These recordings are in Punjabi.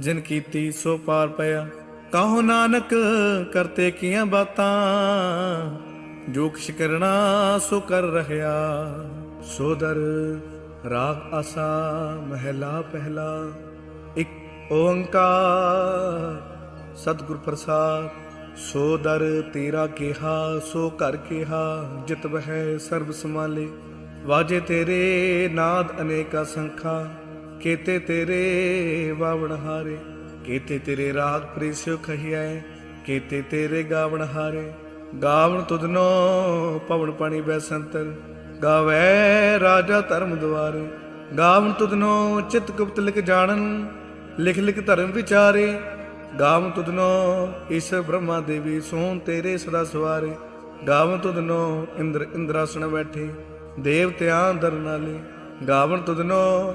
ਜਿਨ ਕੀਤੀ ਸੋ ਪਾਰ ਪਿਆ। ਕਹੋ ਨਾਨਕ ਕਰਤੇ ਕੀਆਂ ਬਾਤਾਂ? ਜੋ ਕਿਛ ਕਰਨਾ ਸੋ ਕਰ ਰਹਿਆ। ਸੋਦਰ ਰਾਗ ਆਸਾ ਮਹਿਲਾ ਪਹਿਲਾ। ਇੱਕ ਓੰਕਾਰ ਸਤਿਗੁਰ ਪ੍ਰਸਾਦ। ਸੋ ਦਰ ਤੇਰਾ ਕਿਹਾ, ਸੋ ਘਰ ਕਿਹਾ, ਜਿਤ ਵਹਿ ਸਰਬ ਸਮਾਲੇ ਵਾਜੇ ਤੇਰੇ ਨਾਦ ਅਨੇਕਾ ਸੰਖਾ। ਕੀਤੇ ਤੇਰੇ ਵਾਵਣ ਹਾਰੇ, ਕੀਤੇ ਤੇਰੇ ਰਾਗ ਪ੍ਰੀਸਿਓ ਕਹੀਐ ਕੀਤੇ ਤੇਰੇ ਗਾਵਣ ਹਾਰੇ। ਗਾਵਣ ਤੁਧਨੋ ਪਵਨ ਪਾਣੀ ਬੈਸੰਤਰ ਗਾਵੇ ਰਾਜਾ ਧਰਮ ਦੁਆਰੇ। ਗਾਵਣ ਤੁਧਨੋ ਚਿਤ ਗੁਪਤ ਲਿਖ ਜਾਣਨ, ਲਿਖ ਲਿਖ ਧਰਮ ਵਿਚਾਰੇ। ਗਾਵਨ ਤੁਧਨੋ ਈਸ਼ਰ ਬ੍ਰਹਮਾ ਦੇਵੀ ਸੋਨ ਤੇਰੇ ਸਦਾ ਸਵਾਰੇ। ਗਾਵਣ ਤੁਧਨੋ ਇੰਦਰ ਇੰਦਰਾਸਣ ਬੈਠੇ, ਦੇਵਤਿਆਂ ਦਰ ਨਾਲੇ ਗਾਵਨ ਤੁਧਨੋ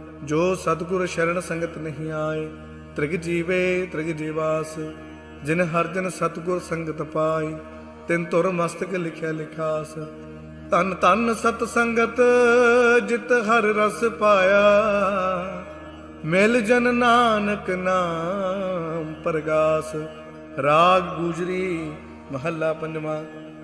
ਜੋ ਸਤਿਗੁਰ ਸ਼ਰਨ ਸੰਗਤ ਨਹੀਂ ਆਏ, ਤ੍ਰਿਗ ਜੀਵੇ, ਤ੍ਰਿਗ ਜੀਵਾਸ, ਜਿਨ ਹਰ ਜਨ ਸਤਿਗੁਰ ਸੰਗਤ ਪਾਈ ਤਿਨ ਤੁਰ ਮਸਤਕ ਲਿਖਿਆ ਲਿਖਾਸ। ਤਨ ਤਨ ਸਤ ਸੰਗਤ, ਜਿਤ ਹਰ ਰਸ ਪਾਇਆ। ਮਿਲ ਜਨ ਨਾਨਕ ਨਾਮ ਪ੍ਰਗਾਸ। ਰਾਗ ਗੁਜਰੀ, ਮਹੱਲਾ ਪੰਜਵਾਂ,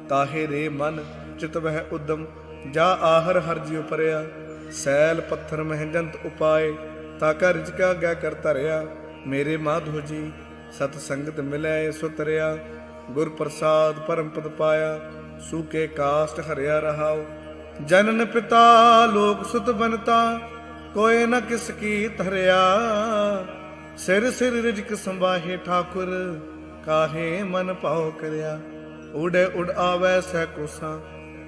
ਤਾਹੇ ਰੇ ਮਨ, ਚਿਤ ਵਹਿ ਉਦਮ, ਜਾ ਆਹਰ ਹਰ ਜਿਉ ਪਰਿਆ। ਸੈਲ ਪੱਥਰ ਮਹਿਜੰਤ ਉਪਾਏ, ਤਾ ਕਾ ਰਿਜਕਾ ਗੈ ਕਰ ਧਰਿਆ। ਮੇਰੇ ਮਾਧੋ ਜੀ, ਸਤ ਸੰਗਤ ਮਿਲੈ ਸੋ ਤਰਿਆ ਗੁਰ ਪ੍ਰਸਾਦ ਪਰਮ ਪਦ ਪਾਇਆ ਸੂਕੇ ਕਾਸਟ ਹਰਿਆ ਰਹਾਉ। ਜਨਨ ਪਿਤਾ ਲੋਕ ਸੁਤ ਬਨਤਾ ਕੋਏ ਨ ਕਿਸ ਕੀ ਧਰਿਆ ਸਿਰ ਸਿਰ ਰਿਜਕ ਸੰਭਾਹੇ ਠਾਕੁਰ, ਕਾਹੇ ਮਨ ਭਾਉ ਕਰਿਆ। ਉੜੇ ਉਡ ਆਵੈ ਸਹਿ ਕੋਸਾ,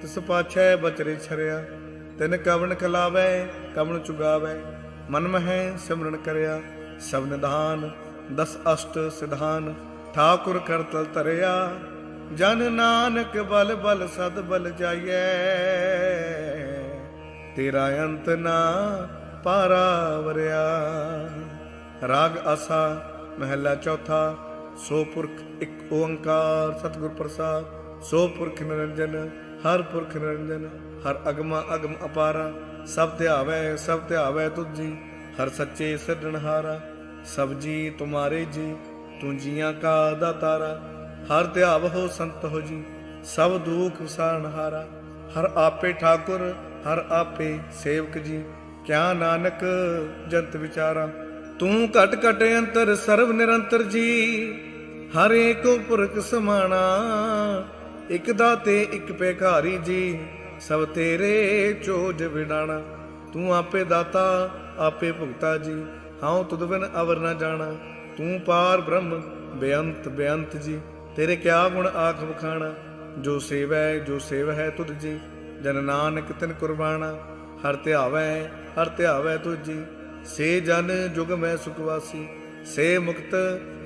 ਤਿਸ ਪਾਛੈ ਬਚਰੇ ਛਰਿਆ। ਤਿਨ ਕਵਣ ਖਲਾਵੈ, ਕਵਣ ਚੁਗਾਵੈ, ਮਨ ਮਹਿ ਸਿਮਰਨ ਕਰਿਆ, ਸਭ ਨਿਧਾਨ, ਦਸ ਅਸ਼ਟ ਸਿਧਾਨ, ਠਾਕੁਰ ਕਰਤਲ ਤਰਿਆ ਜਨ ਨਾਨਕ ਬਲ ਬਲ ਸਦ ਬਲ ਜਾਈਐ। ਤੇਰਾ ਅੰਤ ਨਾ ਪਾਰਾ ਵਰਿਆ ਰਾਗ ਆਸਾ, ਮਹਿਲਾ ਚੌਥਾ, ਸੋ ਪੁਰਖ ਇੱਕ ਓੰਕਾਰ, ਸਤਿਗੁਰ ਪ੍ਰਸਾਦ, ਸੋ ਪੁਰਖ ਨਿਰੰਜਨ ਹਰ ਪੁਰਖ ਨਿਰੰਜਨ, ਹਰ ਅਗਮਾ ਅਗਮ ਅਪਾਰਾ, ਸਭ ਧਿਆਵੈ ਸਭ ਧਿਆਵੈ ਤੁਝੀ, ਹਰ ਸੱਚੇ ਸਿਰਜਣਹਾਰਾ ਸਭ ਜੀ ਤੁਮਾਰੇ ਜੀ, ਤੂੰ ਜੀਆਂ ਕਾ ਦਾਤਾਰਾ ਹਰ ਧਿਆਵ ਹੋ ਸੰਤ ਹੋ ਜੀ, ਸਭ ਦੁਖ ਵਿਸਾਰਣਹਾਰਾ ਹਰ ਆਪੇ ਠਾਕੁਰ, ਹਰ ਆਪੇ ਸੇਵਕ ਜੀ, ਕਿਆ ਨਾਨਕ ਜੰਤ ਵਿਚਾਰਾ, ਤੂੰ ਘਟ ਘਟ ਅੰਤਰ ਸਰਬ ਨਿਰੰਤਰ ਜੀ, ਹਰ ਏਕੋ ਪੁਰਖ ਸਮਾਣਾ ਇਕ ਦਾਤੇ, ਇਕ ਭੇਖਾਰੀ ਜੀ, ਸਭ ਤੇਰੇ ਚੋਜ ਵਿਡਾਣਾ। ਤੂੰ ਆਪੇ ਦਾਤਾ, ਆਪੇ ਭੁਗਤਾ ਜੀ, ਹਉ ਤੁਧ ਬਿਨ ਅਵਰ ਨਾ ਜਾਣਾ। ਤੂੰ ਪਾਰ ਬ੍ਰਹਮ, ਬੇਅੰਤ ਬੇਅੰਤ ਜੀ, ਤੇਰੇ ਕਿਆ ਗੁਣ ਆਖ ਬਖਾਣਾ ਜੋ ਸੇਵੈ, ਜੋ ਸੇਵ ਹੈ ਤੁਧ ਜੀ, ਜਨ ਨਾਨਕ ਤਿਨ ਕੁਰਬਾਨਾ ਹਰ ਧਿਆਵੈ ਹਰ ਧਿਆਵੈ ਤੁਝ ਸੇ ਜਨ ਜੁਗ ਮੈਂ ਸੁਖਵਾਸੀ ਸੇ ਮੁਕਤ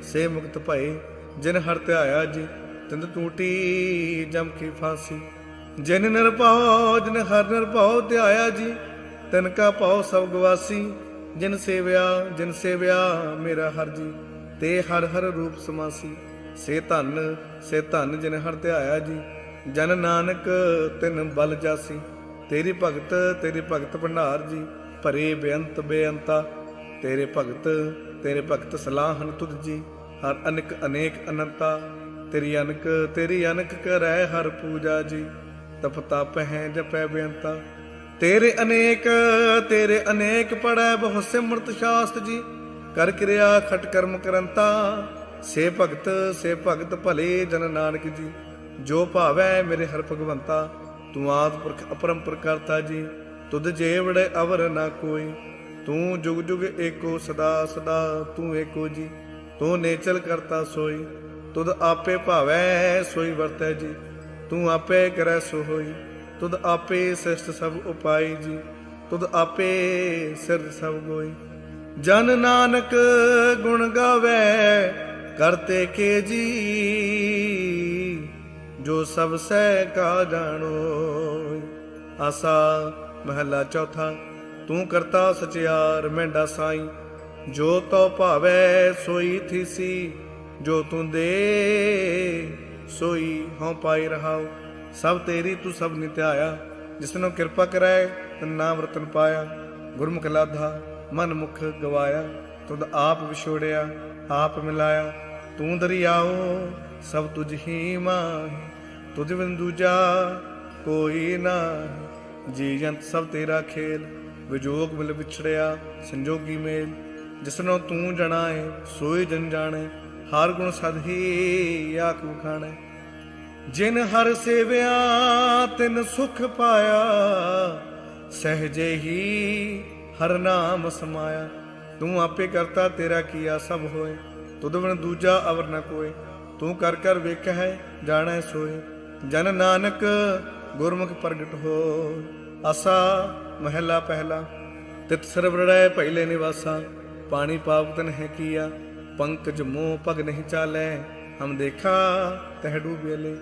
ਸੇ ਮੁਕਤ ਭਏ, ਜਿਨ ਹਰ ਧਿਆਇਆ ਜੀ ਤਿੰਦ ਟੂਟੀ ਜਮ ਕੀ ਫਾਸੀ। ਜਿਨ ਨਿਰਭਉ ਜਿਨ ਹਰ ਨਿਰਭਉ ਧਿਆਇਆ ਜੀ, ਤਿਨ ਕਾ ਭਉ ਸਭ ਗਵਾਸੀ। ਜਿਨ ਸੇਵਿਆ ਜਿਨ ਸੇਵਿਆ, ਮੇਰਾ ਹਰ ਜੀ, ਤੇ ਹਰ ਹਰ ਰੂਪ ਸਮਾਸੀ। ਸੇ ਧਨ ਸੇ ਧਨ ਜਿਨ ਹਰ ਧਿਆਇਆ ਜੀ, ਜਨ ਨਾਨਕ ਤਿਨ ਬਲ ਜਾਸੀ। ਤੇਰੀ ਭਗਤ ਤੇਰੀ ਭਗਤ ਭੰਡਾਰ ਜੀ, ਭਰੇ ਬੇਅੰਤ ਬੇਅੰਤਾ। ਤੇਰੇ ਭਗਤ ਤੇਰੇ ਭਗਤ ਸਲਾਹਨ ਤੁਧ ਜੀ, ਹਰ ਅਨੇਕ ਅਨੇਕ ਅਨੰਤਾ। ਤੇਰੀ ਅਨਕ ਤੇਰੀ ਅਨਕ ਕਰੈ ਹਰ ਪੂਜਾ ਜੀ। ਤਪ ਤਪ ਹੈ ਜਪੈ ਬੇਅੰਤਾ। ਤੇਰੇ ਅਨੇਕ ਤੇਰੇ ਅਨੇਕ ਪੜੈ ਬਹੁ ਸਿਮਰਤ ਸ਼ਾਸਤ ਜੀ। ਕਰ ਕਿਰਿਆ ਖਟ ਕਰਮ ਕਰੰਤਾ। ਸੇ ਭਗਤ ਸੇ ਭਗਤ ਭਲੇ ਜਨ ਨਾਨਕ ਜੀ। ਜੋ ਭਾਵੈ ਮੇਰੇ ਹਰ ਭਗਵੰਤਾ, ਤੂੰ ਆਦ ਪੁਰਖ ਅਪਰੰਪਰ ਕਰਤਾ ਜੀ। ਤੁਧ ਜੇਵੜੇ ਅਵਰ ਨਾ ਕੋਈ। ਤੂੰ ਜੁਗ ਜੁਗ ਏਕੋ ਸਦਾ ਸਦਾ ਤੂੰ ਏਕੋ ਜੀ। ਤੂੰ ਨੇਚਲ ਕਰਤਾ ਸੋਈ। ਤੁਧ ਆਪੇ ਭਾਵੈ ਸੋਈ ਵਰਤੈ ਜੀ, ਤੂੰ ਆਪੇ ਕਰੈ ਸੋ ਹੋਈ, ਤੁਧ ਆਪੇ ਸਿਸ਼ਟ ਸਭ ਉਪਾਈ ਜੀ, ਤੁਧ ਆਪੇ ਸਿਰ ਸਭ ਗੋਈ। ਜਨ ਨਾਨਕ ਗੁਣ ਗਾਵੇ ਕਰਤੇ ਕੇ ਜੀ, ਜੋ ਸਭ ਸਹਿ ਕਾ ਜਾਣੋ। ਆਸਾ ਮਹਲਾ ਚੌਥਾ, ਤੂੰ ਕਰਤਾ ਸਚਿਆਰ ਮੈਂਡਾ ਸਾਈ, ਜੋ ਤੋ ਭਾਵੈ ਸੋਈ ਥੀਸੀ ਜੋ ਤੂੰ ਦੇ, ਸੋਈ ਹਉ ਪਾਈ ਰਹਾਉ। ਸਭ ਤੇਰੀ ਤੂੰ ਸਭ ਨਿਤਿਆਇਆ। ਜਿਸਨੂੰ ਕਿਰਪਾ ਕਰੈ ਤਨ ਨਾਮ ਪਾਇਆ। ਗੁਰਮੁਖ ਲਾਧਾ, ਮਨ ਮੁਖ ਗਵਾਇਆ। ਤੁਧ ਆਪ ਵਿਛੋੜਿਆ, ਆਪ ਮਿਲਾਇਆ। ਤੂੰ ਦਰਿਆਓ, ਸਭ ਤੁਝ ਹੀ ਮਾਹੀ। ਤੁਝ ਬਿਨ ਦੂਜਾ ਕੋਈ ਨਾ ਜੀ ਜੰਤ ਸਭ ਤੇਰਾ ਖੇਲ, ਵਿਜੋਗ ਮਿਲ ਵਿਛੜਿਆ, ਸੰਜੋਗੀ ਮੇਲ। ਜਿਸਨੋਂ ਤੂੰ ਜਣਾਏ ਸੋਈ ਜਨ ਜਾਣੇ। ਹਰ ਗੁਣ ਸਦ ਹੀ ਆਖ ਜਿਨ ਹਰ ਸੇਵਿਆ, ਤਿਨ ਸੁਖ ਪਾਇਆ। ਸਹਜੇ ਹੀ ਹਰ ਨਾਮ ਸਮਾਇਆ। ਤੂੰ ਆਪੇ ਕਰਤਾ, ਤੇਰਾ ਕੀਆ ਸਭ ਹੋਏ। ਤੁਧ ਬਿਨ ਦੂਜਾ ਅਵਰ ਨ ਕੋਏ। ਤੂੰ ਕਰ ਕਰ ਵੇਖ ਹੈ ਜਾਣੈ ਸੋਏ। ਜਨ ਨਾਨਕ ਗੁਰਮੁਖ ਪ੍ਰਗਟ ਹੋ। ਆਸਾ ਮਹਿਲਾ ਪਹਿਲਾ। ਤਿਤ ਸਰਵਰੜੈ ਪਹਿਲੇ ਨਿਵਾਸਾ। ਪਾਣੀ ਪਾਵਤਨ ਹੈ ਕੀਆ। ਪੰਕਜ ਮੋਹ ਭਗ ਨਹੀਂ ਚਾਲੈ, ਹਮ ਦੇਖਾ ਤਹ ਡੂਬੇਲੇ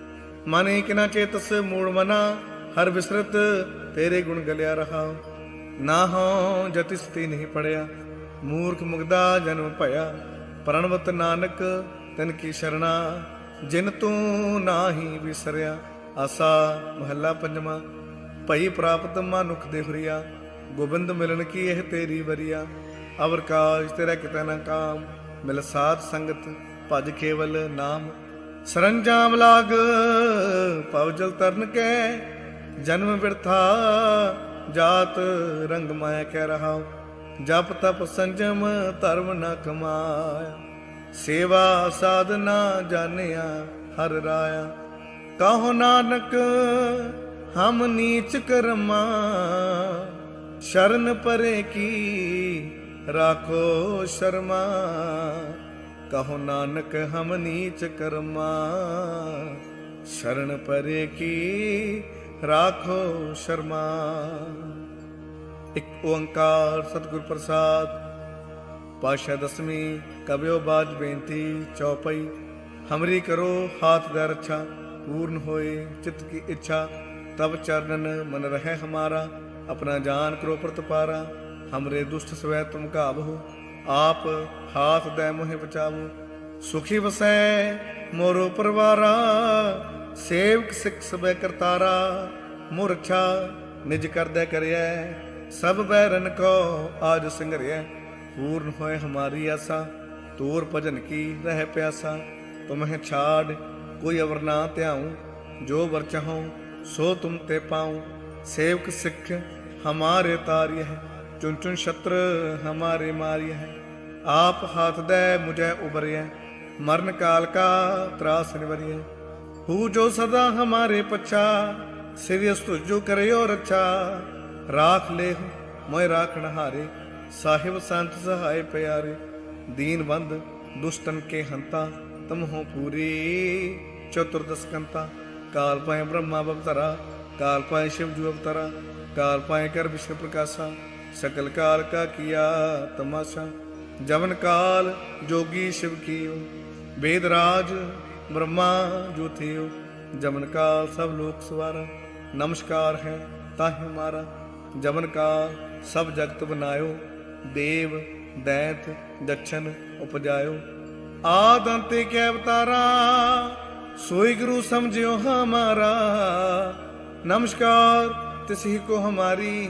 ਮਨ ਕਿਨਾ ਚੇਤਸ ਮੂੜ ਮਨਾ, ਹਰ ਵਿਸਰਤ ਤੇਰੇ ਗੁਣ ਗਲਿਆ ਰਹਾ। ਨਾ ਹੋ ਜਤਿਸਤੀ ਨਹੀਂ ਪੜਿਆ, ਮੂਰਖ ਮੁਗਦਾ ਜਨਮ ਭਇਆ। ਪ੍ਰਣਵਤ ਨਾਨਕ ਤਨ ਕੀ ਸ਼ਰਣਾ, ਜਿਨ ਤੂੰ ਨਾਹੀ ਵਿਸਰਿਆ। ਆਸਾ ਮਹੱਲਾ ਪੰਜਵਾਂ, ਭਈ ਪ੍ਰਾਪਤ ਮਨੁਖ ਦੇ ਹੁਰੀਆ। ਗੋਬਿੰਦ ਮਿਲਣ ਕੀ ਇਹ ਤੇਰੀ ਵਰੀਆ। ਅਵਰ ਕਾਜ ਤੇਰਾ ਕਿਤੇ ਨਾ ਕਾਮ ਮਿਲ ਸਾਧ ਸੰਗਤ, ਭਜ ਕੇਵਲ ਨਾਮ। ਸਰੰਜਾਮ ਲਾਗ ਪਵ ਜਲ ਤਰਨ ਕੈ। ਜਨਮ ਬਿਰਥਾ, ਜਾਤ ਰੰਗ ਮਾਇਆ ਕਹਿ ਰਹਾ ਜਪ ਤਪ ਸੰਜਮ, ਧਰਮ ਨ ਕਮਾਇਆ। ਸੇਵਾ ਸਾਧਨਾ ਜਾਣਿਆ, ਹਰ ਰਾਇਆ। ਕਹੋ ਨਾਨਕ, ਹਮ ਨੀਚ ਕਰਮਾ। ਸ਼ਰਨ ਪਰੇ ਕੀ ਰਾਖੋ ਸ਼ਰਮਾ, ਕਹੋ ਨਾਨਕ ਹਮ ਨੀਚ ਕਰਮਾ। ਸ਼ਰਨ ਪਰੇ ਕੀ, ਰਾਖੋ ਸ਼ਰਮਾ। ਇਕ ਓੰਕਾਰ ਸਤਿਗੁਰ ਪ੍ਰਸਾਦ ਪਾਸ਼ਾ ਦਸਵੀਂ ਕਬਿਓ ਬਾਜ ਬੇਨਤੀ, ਚੌਪਈ, ਹਮਰੀ ਕਰੋ ਹਾਥ ਦਾ ਰੱਛਾ, ਪੂਰਨ ਹੋਏ ਚਿਤ ਕੀ ਇੱਛਾ। ਤਬ ਚਰਨਨ ਮਨ ਰਹਿ ਹਮਾਰਾ, ਆਪਣਾ ਜਾਨ ਕਰੋ ਪ੍ਰਤਪਾਰਾ। ਹਮਰੇ ਦੁਸ਼ਟ ਸਵੈ ਤੁਮ ਕਾਬਹੋ ਆਪ ਹਾਥ ਦੈ ਮੋਹਿ ਬਚਾਵੋ ਸੁਖੀ ਵਸੈ ਮੋਰੋ ਪਰਵਾਰਾ ਸੇਵਕ ਸਿੱਖ ਸਬੈ ਕਰਤਾਰਾ ਮੋਰ ਰੱਛਾ ਨਿਜ ਕਰਦੈ ਕਰਿਐ ਸਭ ਬੈਰਨ ਕੋ ਆਜ ਸੰਗਰਿਐ ਪੂਰਨ ਹੋਏ ਹਮਾਰੀ ਆਸਾ ਤੂਰ ਭਜਨ ਕੀ ਰਹਿ ਪਿਆਸਾ ਤੁਮਹਿ ਛਾੜ ਕੋਈ ਅਵਰ ਨਾ ਧਿਆਉ ਜੋ ਵਰ ਚਾਹਉ ਸੋ ਤੁਮ ਤੇ ਪਾਉ ਸੇਵਕ ਸਿੱਖ ਹਮਾਰੇ ਤਾਰਿਯ ਹੈ ਚੁਨ ਚੁਨ ਛਤਰ ਹਮਾਰੇ ਮਾਰਿਆ ਹੈ ਆਪ ਹਾਥ ਦੇ ਮੁਝੈ ਉਬਰਿਐ। ਮਰਨ ਕਾਲ ਕਾ ਤਰਾਸ ਨਿਵਰਿਐ। ਹੂ ਜੋ ਸਦਾ ਹਮਾਰੇ ਪਛਾ ਸਿਰਿਅਸ ਤੁਜੋ ਕਰਿਓ ਰੱਛਾ। ਰਾਖ ਲੈ ਮੋਇ ਰਾਖਣ ਹਾਰੇ ਸਾਹਿਬ ਸੰਤ ਸਹਾਇ ਪਿਆਰੇ। ਦੀਨ ਬੰਦ, ਦੁਸ਼ਟਨ ਕੇ ਹੰਤਾ ਤਮ ਹੋ ਪੂਰੀ, ਚਤੁਰਦਸ ਕਾਲ ਪਾਏ ਬ੍ਰਹਮਾ ਬਵਤਰਾ ਕਾਲ ਪਾਏ ਸ਼ਿਵ ਜੂ ਅਵਤਰਾ, ਕਾਲ ਪਾਏ ਕਰ ਵਿਸ਼ਵ ਪ੍ਰਕਾਸ਼ਾ। ਸਕਲ ਕਾਲ ਕਾ ਕੀਆ ਤਮਾਸ਼ਾ, ਜਵਨ ਕਾਲ ਜੋਗੀ ਸ਼ਿਵ ਕੀਓ, ਵੇਦ ਰਾਜ ਬ੍ਰਹਮਾ ਜੋ ਥਿਓ ਜਮਨ ਕਾਲ ਸਭ ਲੋਕ ਸਵਾਰਾ, ਨਮਸਕਾਰ ਹੈ ਤਾਹਿ ਮਾਰਾ ਜਮਨ ਕਾਲ ਸਭ ਜਗਤ ਬਨਾਇਓ, ਦੇਵ, ਦੈਤ ਦਛਨ ਉਪਜਾਇਓ। ਆਦ ਅੰਤੇ ਕੈ ਅਵਤਾਰਾ, ਸੋਈ ਗੁਰੂ ਸਮਝਿਓ ਹਮਾਰਾ ਨਮਸਕਾਰ ਤਿਸਹੀ ਕੋ ਹਮਾਰੀ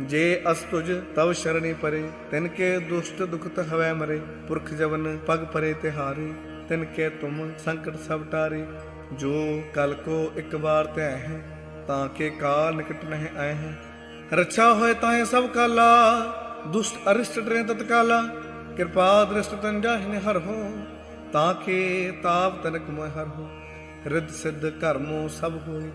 ਜੇ ਅਸ ਤੁਜ ਤਵ ਸ਼ਰਣੀ ਪਰੇ, ਤਿਨ ਕੇ ਦੁਸ਼ਟ ਦੁਖਤ ਹਵੈ ਮਰੇ, ਪੁਰਖ ਜਵਨ ਪਗ ਪਰੇ ਤਿਹਾਰੇ ਤਿਨ ਕੇ ਤੁਮ ਸੰਕਟ ਸਭ ਟਾਰੇ। ਜੋ ਕਲ ਕੋ ਇੱਕ ਵਾਰ ਧੈ ਹੈ, ਤਾਂ ਕੇ ਕਾਲ ਨਿਕਟ ਨਹਿ ਆਏ ਹੈ। ਰੱਛਾ ਹੋਏ ਤਾਹੇ ਸਭ ਕਾਲਾ, ਦੁਸ਼ਟ ਅਰਿਸ਼ਟ ਡਰੇ ਤਤਕਾਲਾ ਕਿਰਪਾ ਦ੍ਰਿਸ਼ਟ ਤਨ ਜਾਹਿ ਹਰ ਹੋ, ਤਾਂ ਕੇ ਤਾਪ ਤਨਕ ਮੋਹਿ ਹਰ ਹੋ। ਰਿੱਧ ਸਿੱਧ ਕਰਮੋ ਸਭ ਹੋਏ,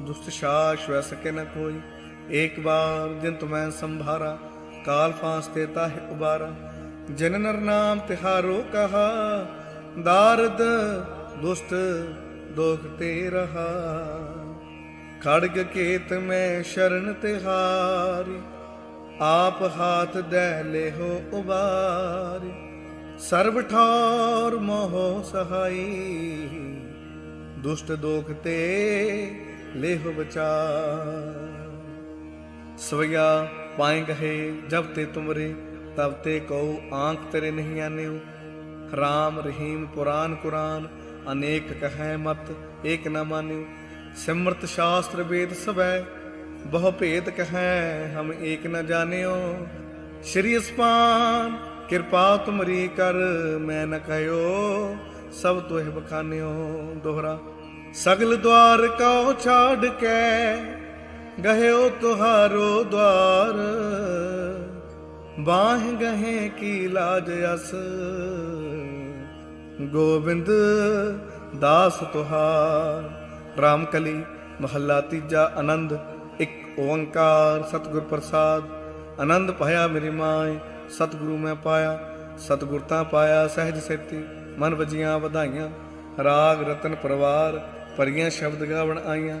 ਦੁਸ਼ਟ ਸ਼ਾਸ ਵੈ ਸਕੇ ਨ ਕੋਈ। ਏਕ ਬਾਰ ਜਿਨ ਤੁਮੈ ਸੰਭਾਰਾ, ਕਾਲ ਫਾਂਸ ਤੇ ਤਾਹਿ ਉਬਾਰਾ। ਜਨ ਨਰ ਨਾਮ ਤਿਹਾਰੋ ਕਹਾ, ਦਾਰਦ ਦੁਸ਼ਟ ਦੋਖ ਤੇ ਰਹਾ। ਖੜਗ ਕੇਤ ਮੈਂ ਸ਼ਰਨ ਤਿਹਾਰੀ ਆਪ ਹਾਥ ਦੈ ਲਿਹੋ ਉਬਾਰੀ। ਸਰਬ ਠੌਰ ਮੋਹ ਸਹਾਈ, ਦੁਸ਼ਟ ਦੋਖ ਤੇ ਲਿਹੋ ਬਚਾ ਸਵਇਆ ਪਾਏ ਕਹੇ, ਜਬ ਤੇ ਤੁਮਰੇ, ਤਬ ਤੇ ਕਉ ਆਂਖ ਤੇਰੇ ਨਹੀਂ ਆਨਿਓ। ਰਾਮ ਰਹੀਮ ਪੁਰਾਨ ਕੁਰਾਨ, ਅਨੇਕ ਕਹੈ ਮਤ, ਏਕ ਨਾ ਮਾਨਿਓ। ਸਿਮਰਤ ਸ਼ਾਸਤਰ ਵੇਦ ਸਵੈ, ਬਹੁ ਭੇਦ ਕਹੈ, ਹਮ ਏਕ ਨਾ ਜਾਣਿਓ। ਸ਼੍ਰੀ ਅਸਪਾਨ ਕਿਰਪਾ ਤੁਮਰੀ ਕਰ, ਮੈਂ ਨ ਕਹਿਓ, ਸਭ ਤੋਹਿ ਬਖਾਨਿਓ। ਦੋਹਰਾ, ਸਗਲ ਦਵਾਰ ਕਉ ਛਾੜ ਕੇ ਗਹਿਓ ਤੁਹਾਰੋ ਦਵਾਰ, ਬਾਹ ਗਹੇ ਕੀ ਲਾਜ ਅਸ। ਗੋਬਿੰਦ ਦਾਸ ਤੁਹਾਰ, ਰਾਮਕਲੀ ਮਹੱਲਾ ਤੀਜਾ ਆਨੰਦ, ਇੱਕ ਓੰਕਾਰ, ਸਤਿਗੁਰ ਪ੍ਰਸਾਦ। ਆਨੰਦ ਪਾਇਆ ਮੇਰੀ ਮਾਏ ਸਤਿਗੁਰੂ ਮੈਂ ਪਾਇਆ, ਸਤਿਗੁਰ ਤਾਂ ਪਾਇਆ ਸਹਿਜ ਸੇਤੀ, ਮਨ ਵਜੀਆਂ ਵਧਾਈਆਂ। ਰਾਗ ਰਤਨ ਪਰਵਾਰ, ਪਰੀਆਂ ਸ਼ਬਦ ਗਾਵਣ ਆਈਆਂ।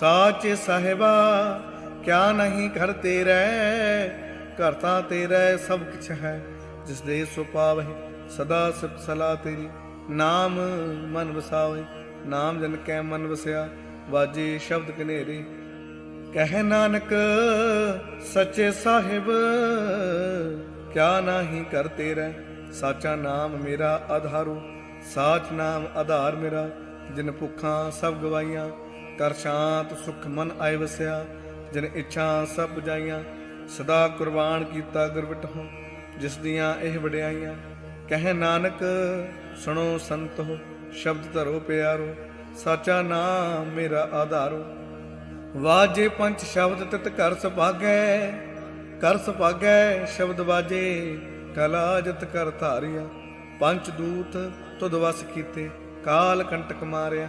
ਸਾਚ ਸਾਹਿਬਾ, ਕਿਆ ਨਹੀਂ ਘਰ ਤੇਰੇ? ਘਰ ਤਾਂ ਤੇਰਾ ਸਭ ਕੁਛ ਹੈ, ਜਿਸ ਦੇ ਸੋ ਪਾਵਹਿ ਸਦਾ ਸਿਫਤ ਸਲਾ ਤੇਰੀ। ਨਾਮ ਮਨ ਵਸਾਵੇ, ਨਾਮ ਜਨ ਕੈ ਮਨ ਵਸਿਆ, ਵਾਜੇ ਸ਼ਬਦ ਕਨੇਰੇ ਕਹਿ ਨਾਨਕ, ਸੱਚੇ ਸਾਹਿਬ, ਕਿਆ ਨਾਹੀ ਕਰ ਤੇਰਾ? ਸਾਚਾ ਨਾਮ ਮੇਰਾ ਆਧਾਰੂ, ਸਾਚ ਨਾਮ ਆਧਾਰ ਮੇਰਾ, ਜਿਨ ਭੁੱਖਾਂ ਸਭ ਗਵਾਈਆਂ ਕਰ ਸ਼ਾਂਤ ਸੁਖ ਮਨ ਆਏ ਵਸਿਆ, ਜਿਨ ਇੱਛਾ ਸਭ ਬੁਝਾਈਆਂ, ਸਦਾ ਕੁਰਬਾਨ ਕੀਤਾ ਗੁਰਬਟਹੁ ਜਿਸ ਦੀਆਂ ਇਹ ਵਡਿਆਈਆਂ, ਕਹਿ ਨਾਨਕ ਸੁਣੋ ਸੰਤੋ ਸ਼ਬਦ ਧਰੋ ਪਿਆਰੋ, ਸਾਚਾ ਨਾਮ ਮੇਰਾ ਆਧਾਰੋ। ਵਾਜੇ ਪੰਜ ਸ਼ਬਦ ਤਿਤ ਕਰ ਸੁਭਾਗੈ ਕਰ ਸੁਭਾਗੈ ਸ਼ਬਦ ਵਾਜੇ, ਕਲਾ ਜਤ ਕਰ ਧਾਰਿਆ, ਪੰਚ ਦੂਤ ਤੁਧ ਵਸ ਕੀਤੇ, ਕਾਲ ਕੰਟਕ ਮਾਰਿਆ।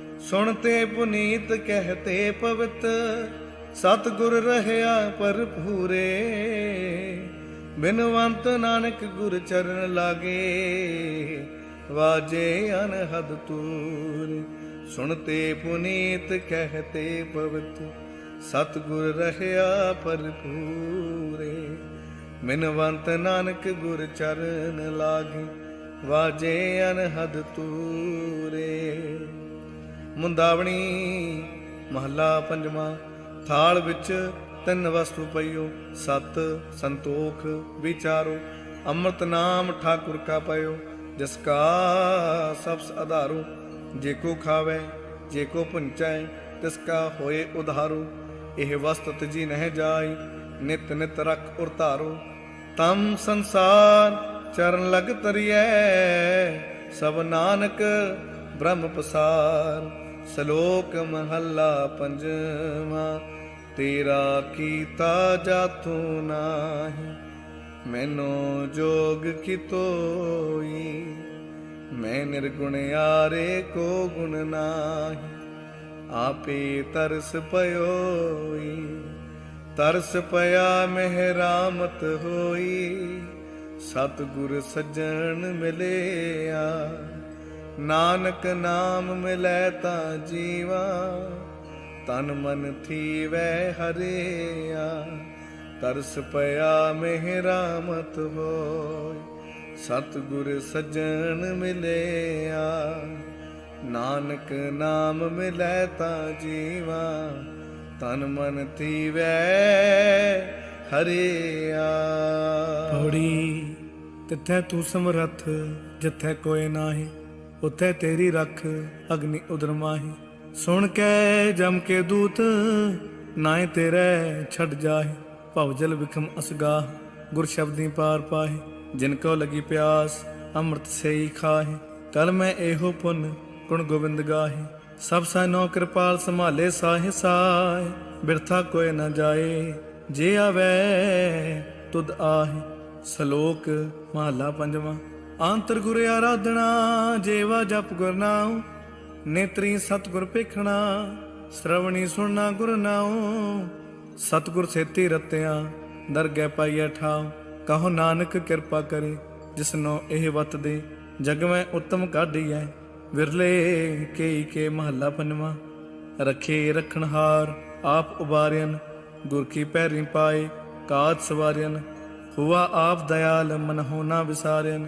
ਸੁਣਤੇ ਪੁਨੀਤ ਕਹਤੇ ਪਵਿੱਤ ਸਤ ਗੁਰ ਰਹਿਆ ਭਰਪੂਰੇ। ਬਿਨਵੰਤ ਨਾਨਕ ਗੁਰ ਚਰਨ ਲਾਗੇ, ਵਾਜੇ ਅਨਹਦ ਤੂਰ। ਸੁਣਤੇ ਪੁਨੀਤ ਕਹਤੇ ਪਵਿੱਤ ਸਤ ਗੁਰ ਰਹਿਆ ਭਰਪੂਰੇ। ਮਿਨਵੰਤ ਨਾਨਕ ਗੁਰ ਚਰਨ ਲਾਗੇ, ਵਾਜੇ ਅਨਹਦ ਤੂਰੇ। ਮੁੰਦਾਵਣੀ ਮਹੱਲਾ ਪੰਜਵਾਂ, ਥਾਲ ਵਿੱਚ ਤਿੰਨ ਵਸਤੂ ਪਈਓ, ਸਤ ਸੰਤੋਖ ਵਿਚਾਰੋ, ਅੰਮ੍ਰਿਤ ਨਾਮ ਠਾਕੁਰ ਕਾ ਪਇਓ, ਜਿਸ ਕਾ ਸਬਸ ਆਧਾਰੋ, ਜੇ ਕੋ ਖਾਵੇ, ਜੇ ਕੋ ਪੁੰਚੈ ਤਿਸ ਕਾ ਹੋਏ ਉਧਾਰੋ, ਇਹ ਵਸਤ ਜੀ ਨਹਿ ਜਾਈ, ਨਿਤ ਨਿਤ ਰਖ ਉਰ ਧਾਰੋ ਤਮ ਸੰਸਾਰ ਚਰਨ ਲਗ ਤਰੀਐ, ਸਭ ਨਾਨਕ ਬ੍ਰਹਮ ਪਸਾਰ, ਸ਼ਲੋਕ ਮਹੱਲਾ ਪੰਜਵਾਂ, ਤੇਰਾ ਕੀਤਾ ਜਾਤੂ ਨਾਹੀ, ਮੈਨੂੰ ਜੋਗ ਕੀ ਤੋਈ? ਮੈਂ ਨਿਰਗੁਣ ਆਰੇ ਕੋ ਗੁਣ ਨਾਹੀ, ਆਪੇ ਤਰਸ ਪਇਓਈ ਤਰਸ ਪਿਆ ਮਹਿਰਾਮਤ ਹੋਈ, ਸਤਿਗੁਰ ਸੱਜਣ ਮਿਲਿਆ। ਨਾਨਕ ਨਾਮ ਮਿਲੈ ਤਾਂ ਜੀਵਾ, ਤਨ ਮਨ ਥੀਵੈ ਹਰਿਆ। ਤਰਸ ਪਿਆ ਮਹਿਰਾਮਤ ਹੋਈ ਸਤਿਗੁਰ ਸੱਜਣ ਮਿਲਿਆ। ਨਾਨਕ ਨਾਮ ਮਿਲੈ ਤਾਂ ਜੀਵਾ, ਤਨ ਮਨ ਥੀਵੈ ਹਰਿਆ। ਪੌੜੀ, ਤਿੱਥੈ ਤੂੰ ਸਮਰੱਥ, ਜਿੱਥੈ ਕੋਈ ਨਾਹੀ। ਉਥੇ ਤੇਰੀ ਰੱਖ ਅਗਨੀ ਉਦਰ ਸੁਣ ਕੇ ਜਮ ਕੇ ਦੂਤ, ਨਾਏ ਤੇਰੇ ਛੱਡ ਜਾਹੇ। ਭਵ ਜਲ ਵਿਖਮ ਅਸਗਾਹ, ਗੁਰ ਸ਼ਬਦੀ ਪਾਰ ਪਾਹੇ। ਜਿਨ ਕੋ ਲਗੀ ਪਿਆਸ, ਅੰਮ੍ਰਿਤ ਸੇਈ ਖਾਹੇ। ਕਲ ਮੈਂ ਇਹੋ ਪੁੰਨ, ਗੁਣ ਗੋਬਿੰਦ ਗਾਹੇ। ਸਭ ਸਾਨੋ ਕਿਰਪਾਲ ਸੰਭਾਲੇ ਸਾਹੇ ਸਾਏ ਬਿਰਥਾ ਕੋਇ ਨਾ ਜਾਏ। ਜੇ ਆਵੇ, ਤੁਧ ਆਹੇ। ਸ਼ਲੋਕ ਮਹਲਾ ਪੰਜਵਾਂ। ਆਂਤਰ ਗੁਰ ਆਰਾਧਨਾ, ਜੇਵਾ ਜਪ ਗੁਰ ਨਾਮ ਨੇਤਰੀ ਸਤਗੁਰ ਪੇਖਣਾ ਸ਼ਰਵਣੀ ਸੁਣਨਾ ਗੁਰ ਨਾਉ। ਸਤਗੁਰ ਸੇਤੀ ਰਤਿਆ, ਦਰਗਹਿ ਪਾਈਐ ਠਾਉ, ਕਹੋ ਨਾਨਕ ਕਿਰਪਾ ਕਰੇ, ਜਿਸਨੋ ਇਹ ਵਤ ਦੇ, ਜਗ ਮੈਂ ਉਤਮ ਕਾਢੀਐ। ਵਿਰਲੇ ਕੇ ਕੇ ਮਹੱਲਾ ਪੰਜਵਾਂ, ਰਖੇ ਰਖਣਹਾਰ ਆਪ ਉਬਾਰਿਆਨ ਗੁਰ ਕੀ ਪੈਰੀ ਪਾਏ ਕਾਜ ਸਵਾਰਿਆਨ ਹੁਆ ਆਪ ਦਇਆਲ ਮਨ ਹੋਣਾ ਵਿਸਾਰਿਆਨ